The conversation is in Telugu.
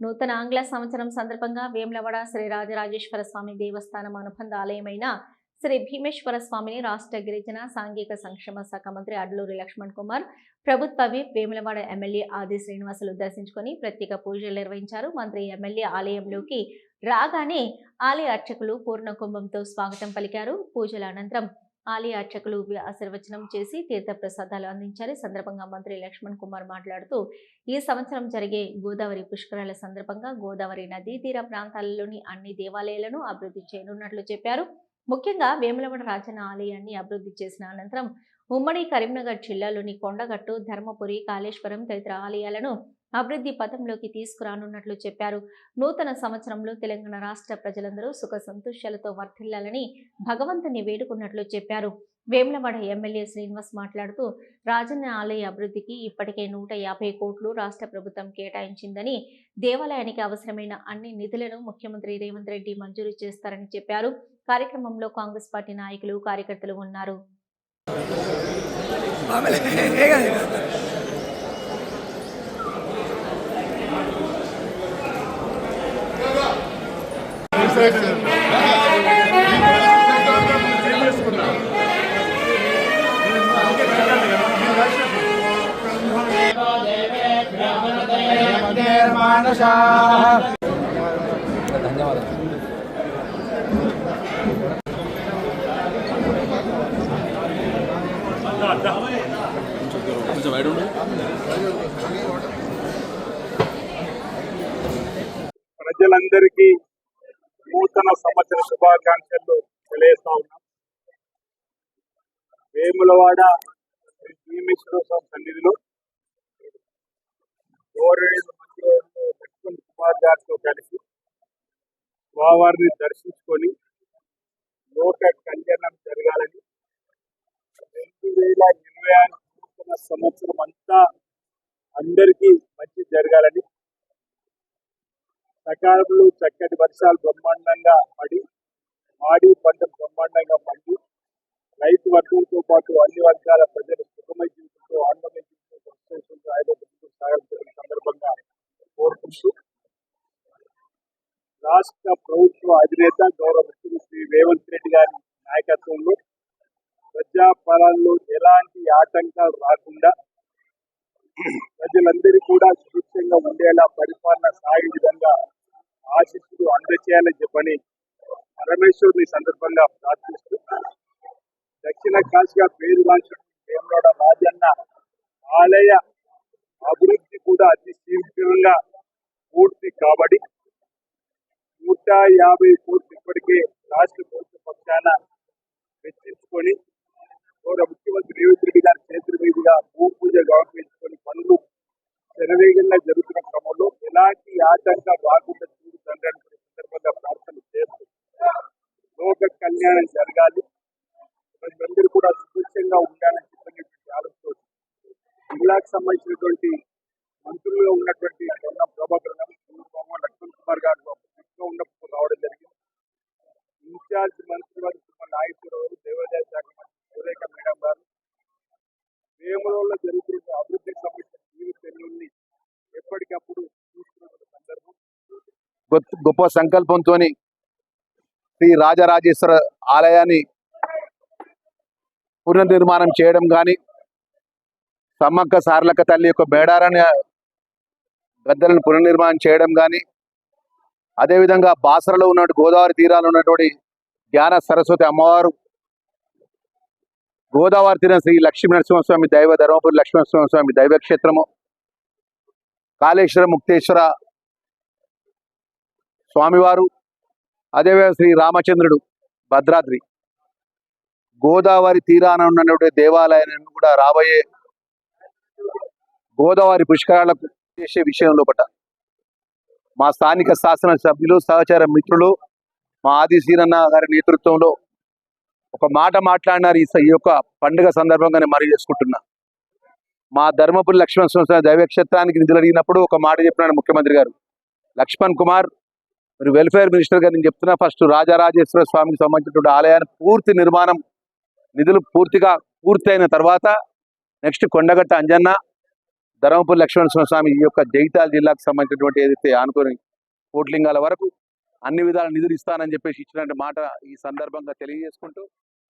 నూతన ఆంగ్ల సంవత్సరం సందర్భంగా వేములవాడ శ్రీ రాజరాజేశ్వర స్వామి దేవస్థానం అనుబంధ ఆలయమైన శ్రీ భీమేశ్వర స్వామిని రాష్ట్ర గిరిజన సాంఘిక సంక్షేమ శాఖ మంత్రి అడ్లూరి లక్ష్మణ్ కుమార్ ప్రభుత్వ విప్ వేములవాడ ఎమ్మెల్యే ఆది శ్రీనివాసులు దర్శించుకొని ప్రత్యేక పూజలు నిర్వహించారు. మంత్రి ఎమ్మెల్యే ఆలయంలోకి రాగానే ఆలయ అర్చకులు పూర్ణ కుంభంతో స్వాగతం పలికారు. పూజల అనంతరం ఆలయ అర్చకులు ఆశీర్వచనం చేసి తీర్థ ప్రసాదాలు అందించారు. ఈ సందర్భంగా మంత్రి లక్ష్మణ్ కుమార్ మాట్లాడుతూ ఈ సంవత్సరం జరిగే గోదావరి పుష్కరాల సందర్భంగా గోదావరి నదీ తీర ప్రాంతాలలోని అన్ని దేవాలయాలను అభివృద్ధి చేయనున్నట్లు చెప్పారు. ముఖ్యంగా వేములవాడ రాజన్న ఆలయాన్ని అభివృద్ధి చేసిన అనంతరం ఉమ్మడి కరీంనగర్ జిల్లాలోని కొండగట్టు ధర్మపురి కాళేశ్వరం తదితర ఆలయాలను అభివృద్ధి పథంలోకి తీసుకురానున్నట్లు చెప్పారు. నూతన సంవత్సరంలో తెలంగాణ రాష్ట్ర ప్రజలందరూ సుఖ సంతోషాలతో వర్ధిల్లాలని భగవంతుని వేడుకున్నట్లు చెప్పారు. వేములవాడ ఎమ్మెల్యే శ్రీనివాస్ మాట్లాడుతూ రాజన్న ఆలయ అభివృద్ధికి ఇప్పటికే నూట యాభై కోట్లు రాష్ట్ర ప్రభుత్వం కేటాయించిందని దేవాలయానికి అవసరమైన అన్ని నిధులను ముఖ్యమంత్రి రేవంత్ రెడ్డి మంజూరు చేస్తారని చెప్పారు. కార్యక్రమంలో కాంగ్రెస్ పార్టీ నాయకులు కార్యకర్తలు ఉన్నారు. ధన్యవాదాలు ప్రజలందరికీ నూతన సంవత్సర శుభాకాంక్షలు తెలియజేస్తా ఉన్నాం. వేములవాడ శ్రీ సన్నిధిలో గౌరవనీయులు మంత్రివర్యులు లక్ష్మణ్ కుమార్ గారితో కలిసి స్వామివారిని దర్శించుకొని లోక కళ్యాణం జరగాలని రెండు వేల ఇరవై ఆరు సంవత్సరం అంతా అందరికీ మంచి జరగాలని సకాలంలో చక్కటి వర్షాలు బ్రహ్మాండంగా పడి మాడి పంట బ్రహ్మాండంగా పండి రైతు వర్గంతో పాటు అన్ని వర్గాల ప్రజలు సుఖమై జీవితంతో ఆనందమయ జీవితంతో సంతోషంతో సాగించిన సందర్భంగా కోరుకుంటూ రాష్ట్ర ప్రభుత్వ అధినేత గౌరవ ముఖ్యమంత్రి రేవంత్ రెడ్డి గారి నాయకత్వంలో ప్రజాపాలనలో ఎలాంటి ఆటంకాలు రాకుండా ప్రజలందరూ కూడా సురక్షంగా ఉండేలా చేయాలని చెప్పని పరమేశ్వరుని సందర్భంగా ప్రార్థిస్తూ దక్షిణ కాశీగా పేరుగాంచిన వేమలోడ రాజన్న ఆలయ అభివృద్ధి కూడా అతి శీఘ్రంగా పూర్తి కాబట్టి నూట యాభై కోట్లు ఇప్పటికే రాష్ట్ర ప్రభుత్వ పక్షాన వెచ్చించుకొని గౌరవ ముఖ్యమంత్రి రేవంత్ రెడ్డి గారి చేతుల మీదుగా భూపూజ గౌరవించుకొని పనులు శరవేగంగా జరుగుతున్న క్రమంలో ఎలాంటి ఆటంకం రాకుండా చూడుతుందని సందర్భంగా ప్రార్థన చేస్తూ లోక కళ్యాణం జరగాలి ప్రజలందరూ కూడా సుభిక్షంగా ఉండాలని చెప్పినటువంటి ఆలోచన జిల్లాకు సంబంధించినటువంటి మంత్రులుగా ఉన్నటువంటి పొన్న ప్రభాకర్ చంద్రబాబు లక్ష్మణ్ కుమార్ గారు ఎక్కువ ఉన్నప్పుడు రావడం జరిగింది. ఇన్ఛార్జ్ మంత్రి గారు తుమ్మల దేవాదాయ శాఖ మంత్రి సురేఖ మేడం గారు. వేములలో జరుగుతున్న అభివృద్ధికి సంబంధించిన జీవిత తెలుగుని ఎప్పటికప్పుడు చూస్తున్న సందర్భం. గొప్ప- గొప్ప సంకల్పంతో శ్రీ రాజరాజేశ్వర ఆలయాన్ని పునర్నిర్మాణం చేయడం కానీ సమ్మక్క సార్లక్క తల్లి యొక్క బేడారాన్ని గద్దలను పునర్నిర్మాణం చేయడం కానీ అదేవిధంగా బాసరలో ఉన్న గోదావరి తీరాలు ఉన్నటువంటి జ్ఞాన సరస్వతి అమ్మవారు గోదావరి తీరం శ్రీ లక్ష్మీ నరసింహస్వామి దైవ ధర్మపురి లక్ష్మీనరసింహస్వామి దైవక్షేత్రము కాళేశ్వర ముక్తేశ్వర స్వామివారు అదేవిధంగా శ్రీ రామచంద్రుడు భద్రాద్రి. గోదావరి తీరాన ఉన్నటువంటి దేవాలయాన్ని కూడా రాబోయే గోదావరి పుష్కరాలకు చేసే విషయంలో లోపట మా స్థానిక శాసన సభ్యులు సహచార మిత్రులు మా ఆది శ్రీరన్న గారి నేతృత్వంలో ఒక మాట మాట్లాడినారు ఈ ఈ యొక్క పండుగ సందర్భంగానే మరి చేసుకుంటున్నా. మా ధర్మపురి లక్ష్మణ స్వామి దైవక్షేత్రానికి నిధులు అడిగినప్పుడు ఒక మాట చెప్పినాడు ముఖ్యమంత్రి గారు. లక్ష్మణ్ కుమార్ మరి వెల్ఫేర్ మినిస్టర్ గారు నేను చెప్తున్నా ఫస్ట్ రాజరాజేశ్వర స్వామికి సంబంధించినటువంటి ఆలయాన్ని పూర్తి నిర్మాణం నిధులు పూర్తిగా పూర్తయిన తర్వాత నెక్స్ట్ కొండగట్ట అంజన్న ధర్మపురి లక్ష్మణ స్వామి ఈ యొక్క జైతాల్ జిల్లాకు సంబంధించినటువంటి ఏదైతే ఆనుకొని కోట్లింగాల వరకు అన్ని విధాల నిధులు ఇస్తానని చెప్పేసి ఇచ్చినటువంటి మాట ఈ సందర్భంగా తెలియజేసుకుంటూ